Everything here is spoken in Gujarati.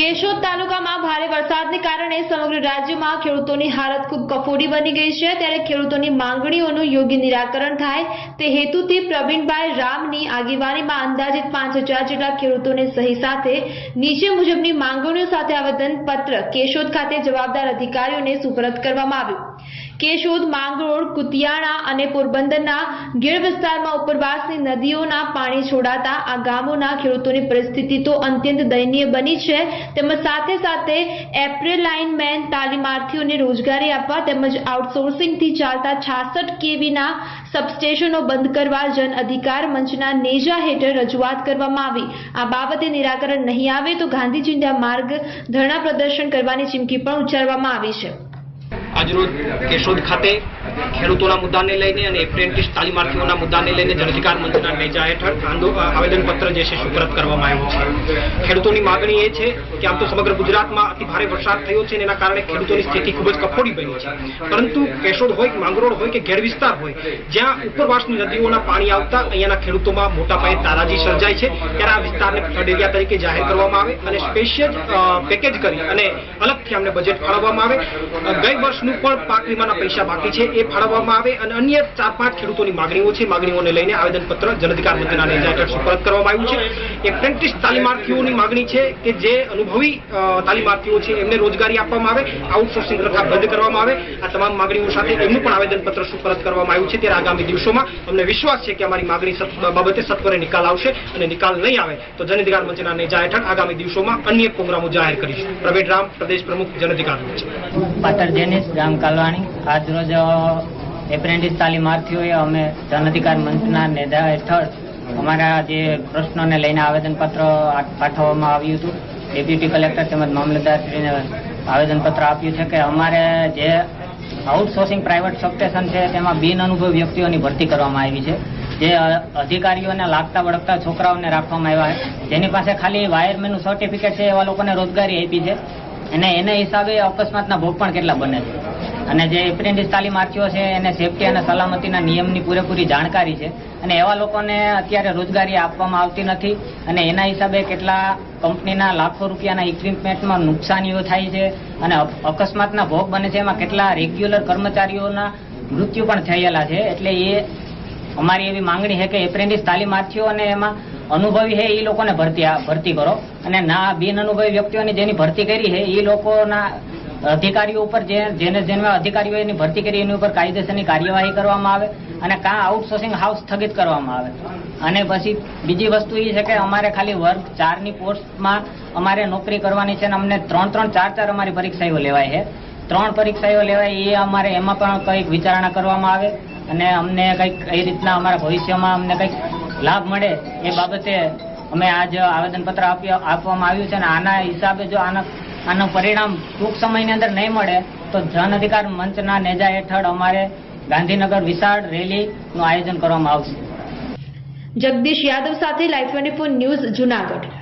કેશોદ તાલુકામાં ભારે વરસાદને કારણે સમગ્ર રાજ્યમાં ખેડૂતોની હાલત ખૂબ કફોડી બની ગઈ છે. ત્યારે ખેડૂતોની માંગણીઓનું યોગ્ય નિરાકરણ થાય તે હેતુથી પ્રવીણભાઈ રામની આગેવાનીમાં અંદાજિત પાંચ હજાર જેટલા ખેડૂતોની સહી સાથે નીચે મુજબની માંગણીઓ સાથે આવેદન પત્ર કેશોદ ખાતે જવાબદાર અધિકારીઓને સુપરત કરવામાં આવ્યું. કેશોદ, માંગરોળ, કુતિયાણા અને પોરબંદરના ગીર વિસ્તારમાં ઉપરવાસની નદીઓના પાણી છોડાતા આ ગામોના ખેડૂતોની પરિસ્થિતિ તો અત્યંત દયનીય બની છે. તેમજ સાથે સાથે એપ્રિલ લાઇનમેન તાલીમાર્થીઓને રોજગારી આપવા તેમજ આઉટસોર્સિંગથી ચાલતા છાસઠ કેવીના સબસ્ટેશનો બંધ કરવા જન અધિકાર મંચના નેજા હેઠળ રજૂઆત કરવામાં આવી. આ બાબતે નિરાકરણ નહીં આવે તો ગાંધી માર્ગ ધરણા પ્રદર્શન કરવાની ચીમકી પણ ઉચ્ચારવામાં આવી છે. આજરોજ કેશોદ ખાતે ખેડૂતોના મુદ્દાને લઈને અને એપ્રેન્ટિસ તાલીમાર્થીઓના મુદ્દાને લઈને જનઅધિકાર મંચના નેજા હેઠળ આવેદનપત્ર જે છે સુપરત કરવામાં આવ્યું છે. ખેડૂતોની માગણી એ છે કે આમ તો સમગ્ર ગુજરાતમાં અતિ ભારે વરસાદ થયો છે એના કારણે ખેડૂતોની સ્થિતિ ખૂબ જ કફોડી બની છે. પરંતુ કેશોદ હોય, માંગરોળ હોય કે ઘેર વિસ્તાર હોય, જ્યાં ઉપરવાસની નદીઓના પાણી આવતા અહીંયાના ખેડૂતોમાં મોટા પાયે તારાજી સર્જાય છે, ત્યારે આ વિસ્તારને ફ્લડ તરીકે જાહેર કરવામાં આવે અને સ્પેશિયલ પેકેજ કરી અને અલગથી અમને બજેટ ફાળવવામાં આવે. ગઈ વર્ષનું પણ પાક વીમાના પૈસા બાકી છે. એ ફાળવવામાં આવે અને અન્ય ચાર પાંચ ખેડૂતોની માગણીઓ છે. માગણીઓને લઈને આવેદનપત્ર જનઅધિકાર મંત્રીના નેજા હેઠળ સુપરત કરવામાં આવ્યું છે. એપ્રેન્ટિસ તાલીમાર્થીઓની માગણી છે કે જે અનુભવી તાલીમાર્થીઓ છે એમને રોજગારી આપવામાં આવે, આઉટસોર્સિંગ પ્રથા બંધ કરવામાં આવે. આ તમામ માગણીઓ સાથે એમનું પણ આવેદનપત્ર સુપરત કરવામાં આવ્યું છે ત્યારે આગામી દિવસોમાં અમને વિશ્વાસ છે કે અમારી માગણી બાબતે સત્વરે નિકાલ આવશે અને નિકાલ નહીં આવે તો જનઅધિકાર મંચના નેજા હેઠળ આગામી દિવસોમાં અન્ય પ્રોગ્રામો જાહેર કરીશું. પ્રવીણ રામ, પ્રદેશ પ્રમુખ, જનધિકાર મંચ પાટણ જેનિસ, ગામ કાલવાણી. આજ રોજ એપ્રેન્ટિસ તાલીમાર્થીઓએ અમે જન અધિકાર મંચના નેજા હેઠળ અમારા જે પ્રશ્નોને લઈને આવેદનપત્ર પાઠવવામાં આવ્યું હતું. ડેપ્યુટી કલેક્ટર તેમજ મામલતદારશ્રીને આવેદનપત્ર આપ્યું છે કે અમારે જે આઉટસોર્સિંગ પ્રાઇવેટ સબસ્ટેશન છે તેમાં બિન અનુભવી વ્યક્તિઓની ભરતી કરવામાં આવી છે. જે અધિકારીઓને લાગતા વળગતા છોકરાઓને રાખવામાં આવ્યા છે. જેની પાસે ખાલી વાયરમેનનું સર્ટિફિકેટ છે એવા લોકોને રોજગારી આપી છે. અને એના હિસાબે અકસ્માતના ભોગ પણ કેટલા બને છે. અને જે એપ્રેન્ટિસ તાલીમાર્થીઓ છે, એને સેફટી અને સલામતીના નિયમની પૂરેપૂરી જાણકારી છે. અને એવા લોકોને અત્યારે રોજગારી આપવામાં આવતી નથી. અને એના હિસાબે કેટલા કંપનીના લાખો રૂપિયાના ઇક્વિપમેન્ટમાં નુકસાનીઓ થાય છે. અને અકસ્માતના ભોગ બને છે. એમાં કેટલા રેગ્યુલર કર્મચારીઓના મૃત્યુ પણ થયેલા છે. એટલે એ અમારી એવી માંગણી છે કે એપ્રેન્ટિસ તાલીમાર્થીઓ અને એમાં અનુભવી છે, એ લોકોને ભરતી ભરતી કરો. અને ના બિન અનુભવી વ્યક્તિઓની જેની ભરતી કરી છે, એ લોકોના અધિકારીઓ ઉપર જેને જેને અધિકારીઓ એની ભરતી કરી, એની ઉપર કાયદેસરની કાર્યવાહી કરવામાં આવે અને કાં આઉટસોર્સિંગ હાઉસ સ્થગિત કરવામાં આવે. અને પછી બીજી વસ્તુ એ છે કે અમારે ખાલી વર્ગ ચારની પોસ્ટમાં અમારે નોકરી કરવાની છે અને અમને ત્રણ ત્રણ ચાર ચાર અમારી પરીક્ષાઓ લેવાય છે. ત્રણ પરીક્ષાઓ લેવાય એ અમારે એમાં પણ કંઈક વિચારણા કરવામાં આવે અને અમને કંઈક એ રીતના અમારા ભવિષ્યમાં અમને કંઈક લાભ મળે એ બાબતે અમે આજ આવેદનપત્ર આપવામાં આવ્યું છે અને આના હિસાબે જો આના આનું પરિણામ ટૂંક સમયની અંદર નહીં મળે, તો જન અધિકાર મંચના નેજા હેઠળ અમારે ગાંધીનગર વિશાળ રેલીનું આયોજન કરવામાં આવશે. જગદીશ યાદવ સાથે લાઈવ ટ્વેન્ટી ન્યૂઝ જુનાગઢ.